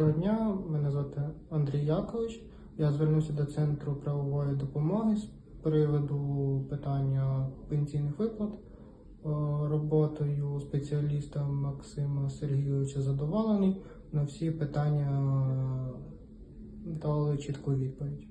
Доброго дня, мене звати Андрій Якович. Я звернувся до центру правової допомоги з приводу питання пенсійних виплат. Е, роботою спеціаліста Максима Сергійовича задоволений. На всі питання дали чітку відповідь.